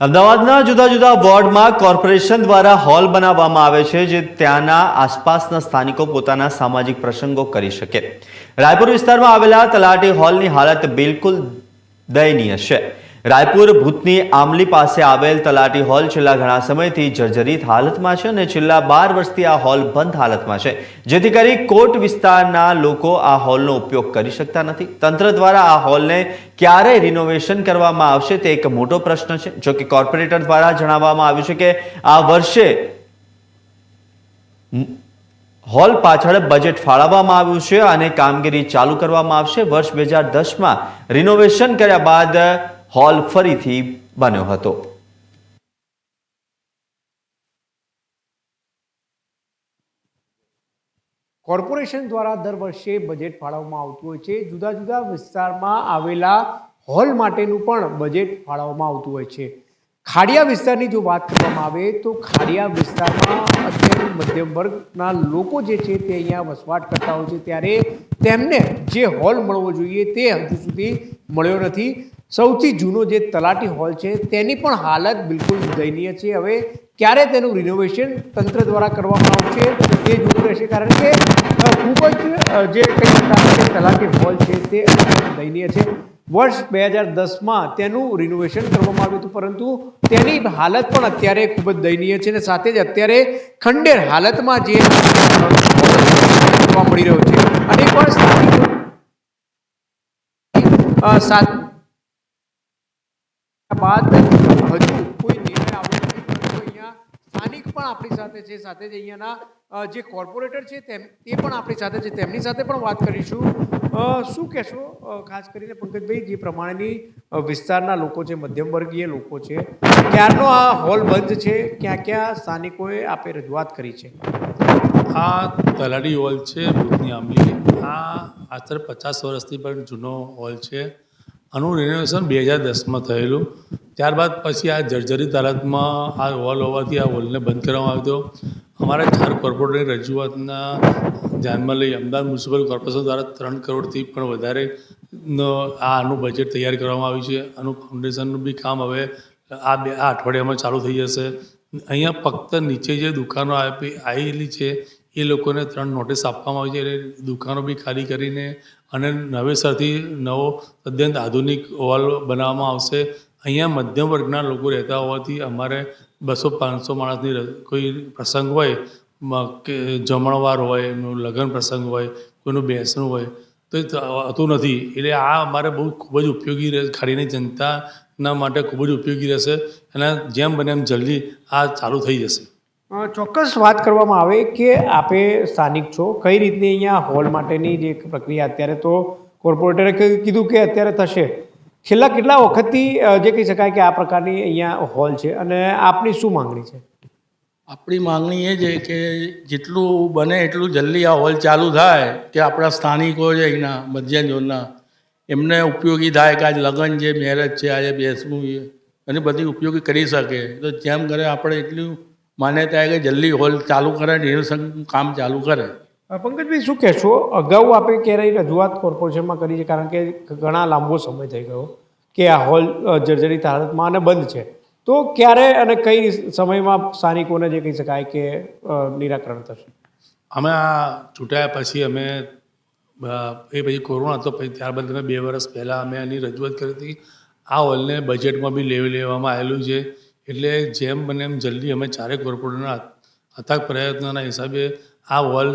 અમદાવાદના જુદા જુદા વોર્ડમાં કોર્પોરેશન દ્વારા હોલ બનાવવામાં આવે છે જે ત્યાંના આસપાસના સ્થાનિકો પોતાના સામાજિક પ્રસંગો કરી શકે. રાયપુર વિસ્તારમાં આવેલા તલાટી હોલની હાલત બિલકુલ દયનીય છે. રાયપુર ભૂતની આમલી પાસે આવેલ તલાટી હોલ છેલ્લા ઘણા સમયથી જર્જરિત હાલતમાં છે અને છેલ્લા બાર વર્ષથી આ હોલ બંધ હાલતમાં છે. જેથી કરી કોટ વિસ્તારના લોકો આ હોલનો ઉપયોગ કરી શકતા નથી. તંત્ર દ્વારા આ હોલને ક્યારે રિનોવેશન કરવામાં આવશે તે એક મોટો પ્રશ્ન છે. જો કે કોર્પોરેટર દ્વારા જણાવવામાં આવ્યું છે કે આ વર્ષે હોલ પાછળ બજેટ ફાળવવામાં આવ્યું છે અને કામગીરી ચાલુ કરવામાં આવશે. વર્ષ બે હજાર દસમાં રિનોવેશન કર્યા બાદ હોલ ફરીથી બન્યો હતો. કોર્પોરેશન દ્વારા દર વર્ષે બજેટ ફાળવવામાં આવતું હોય છે. જુદા જુદા વિસ્તારમાં આવેલા હોલ માટેનું પણ બજેટ ફાળવવામાં આવતું હોય છે. ખાડિયા વિસ્તારની જો વાત કરવામાં આવે તો ખાડિયા વિસ્તારમાં અત્યારે મધ્યમ વર્ગના લોકો જે છે તે અહીંયા વસવાટ કરતા હોય છે. ત્યારે તેમને જે હોલ મળવો જોઈએ તે હજુ સુધી મળ્યો નથી. સૌથી જૂનો જે તલાટી હોલ છે તેની પણ હાલત બિલકુલ દયનીય છે. હવે ક્યારે તેનું રિનોવેશન તંત્ર દ્વારા કરવામાં આવશે તે જોવું રહેશે કારણ કે ખૂબ જ જે શકાય તલાટી હોલ છે તે દયનીય છે. વર્ષ બે હજાર દસમાં તેનું રિનોવેશન કરવામાં આવ્યું હતું, પરંતુ તેની હાલત પણ અત્યારે ખૂબ જ દયનીય છે અને સાથે જ અત્યારે ખંડેર હાલતમાં જે મળી રહ્યો છે અને પણ સ્થાનિકો અ, સાત બાદ હજુ કોઈ નિર્ણય આવ્યો નથી, પરંતુ અહીંયા સ્થાનિક પણ આપણી સાથે છે, સાથે જ અહીંયાના જે કોર્પોરેટર છે તેમ તે પણ આપણી સાથે છે, તેમની સાથે પણ વાત કરીશું. શું કહેશો? ખાસ કરીને પંકજભાઈ, જે પ્રમાણેની વિસ્તારના લોકો છે મધ્યમ વર્ગીય લોકો છે, ક્યારનો આ હોલ બંધ છે ક્યાં ક્યાં સ્થાનિકોએ આપે રજૂઆત કરી છે? આ તલાટી હોલ છે ભૂતની આંબલી. આ આશરે પચાસ વર્ષથી પણ જૂનો હોલ છે. આનું રિનોવેશન બે હજાર દસમાં થયેલું. ત્યારબાદ પછી આ જર્જરિત હાલતમાં આ હોલ હોવાથી આ હોલને બંધ કરવામાં આવ્યો. હતો અમારા ચાર કોર્પોરેટની રજૂઆતના ધ્યાનમાં લઈ અમદાવાદ મ્યુનિસિપલ કોર્પોરેશન દ્વારા ત્રણ કરોડથી પણ વધારે આનું બજેટ તૈયાર કરવામાં આવ્યું છે. આનું ફાઉન્ડેશનનું બી કામ હવે આ બે આ અઠવાડિયામાં ચાલુ થઈ જશે. અહીંયા ફક્ત નીચે જે દુકાનો આપી આવેલી છે એ લોકોને ત્રણ નોટિસ આપવામાં આવી છે. એટલે દુકાનો બી ખાલી કરીને અને નવેસરથી નવો અત્યંત આધુનિક હોલ બનાવવામાં આવશે. અહીંયા મધ્યમ વર્ગના લોકો રહેતા હોવાથી અમારે બસો પાંચસો માણસની કોઈ પ્રસંગ હોય કે જમણવાર હોય, એમનું લગ્ન પ્રસંગ હોય, કોઈનું બેસણું હોય, તો એ થ- નથી. એટલે આ અમારે બહુ ખૂબ જ ઉપયોગી રહે ખાડીની જનતાના માટે ખૂબ જ ઉપયોગી રહેશે. અને જેમ બને એમ જલ્દી આ ચાલુ થઈ જશે. ચોક્કસ વાત કરવામાં આવે કે આપે સ્થાનિક છો. કઈ રીતની અહીંયા હોલ માટેની જે પ્રક્રિયા અત્યારે તો કોર્પોરેટરે કીધું કે અત્યારે થશે. છેલ્લા કેટલા વખતથી જે કહી શકાય કે આ પ્રકારની અહીંયા હોલ છે અને આપની શું માંગણી છે? આપણી માંગણી એ છે કે જેટલું બને એટલું જલ્દી આ હોલ ચાલુ થાય કે આપણા સ્થાનિકો છે અહીંના મધ્યમ ઝોનના એમને ઉપયોગી થાય કે આજ લગ્ન છે મેરેજ છે, આજે બેસવું છે અને બધી ઉપયોગી કરી શકે. તો જેમ કરે આપણે એટલું માન્યતા કે જલ્દી હોલ ચાલુ કરે રિનોવેશન કામ ચાલુ કરે. પંકજભાઈ શું કહેશો? અગાઉ આપણે ક્યારેય રજૂઆત કોર્પોરેશનમાં કરી છે? કારણ કે ઘણા લાંબો સમય થઈ ગયો કે આ હોલ જર્જરિત હાલતમાં અને બંધ છે. તો ક્યારે અને કઈ સમયમાં સ્થાનિકોને જે કહી શકાય કે નિરાકરણ થશે? અમે આ ચૂંટાયા પછી અમે એ પછી કોરોના હતો પછી ત્યારબાદ અમે બે વર્ષ પહેલાં અમે એની રજૂઆત કરી હતી. આ હોલને બજેટમાં બી લેવી લેવામાં આવેલું છે. એટલે જેમ બને એમ જલ્દી અમે ચારે કોર્પોરેટરના અથાગ પ્રયત્નોના હિસાબે આ હોલ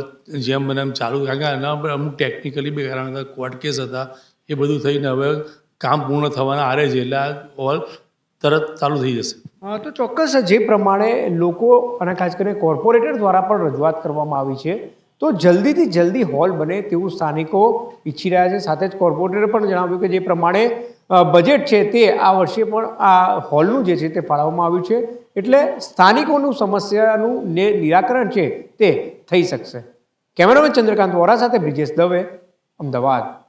જેમ બને એમ ચાલુ કારણ કે આના પર અમુક ટેકનિકલી બી કારણ હતા. કોર્ટ કેસ હતા. એ બધું થઈને હવે કામ પૂર્ણ થવાના આરે છે. એટલે આ વોલ તરત ચાલુ થઈ જશે. હા તો ચોક્કસ જે પ્રમાણે લોકો અને ખાસ કરીને કોર્પોરેટર દ્વારા પણ રજૂઆત કરવામાં આવી છે, તો જલ્દીથી જલ્દી હોલ બને તેવું સ્થાનિકો ઈચ્છી રહ્યા છે. સાથે જ કોર્પોરેટરે પણ જણાવ્યું કે જે પ્રમાણે બજેટ છે તે આ વર્ષે પણ આ હોલનું જે છે તે ફાળવવામાં આવ્યું છે. એટલે સ્થાનિકોનું સમસ્યાનું ને નિરાકરણ છે તે થઈ શકશે. કેમેરામેન ચંદ્રકાંત વોરા સાથે બ્રિજેશ દવે, અમદાવાદ.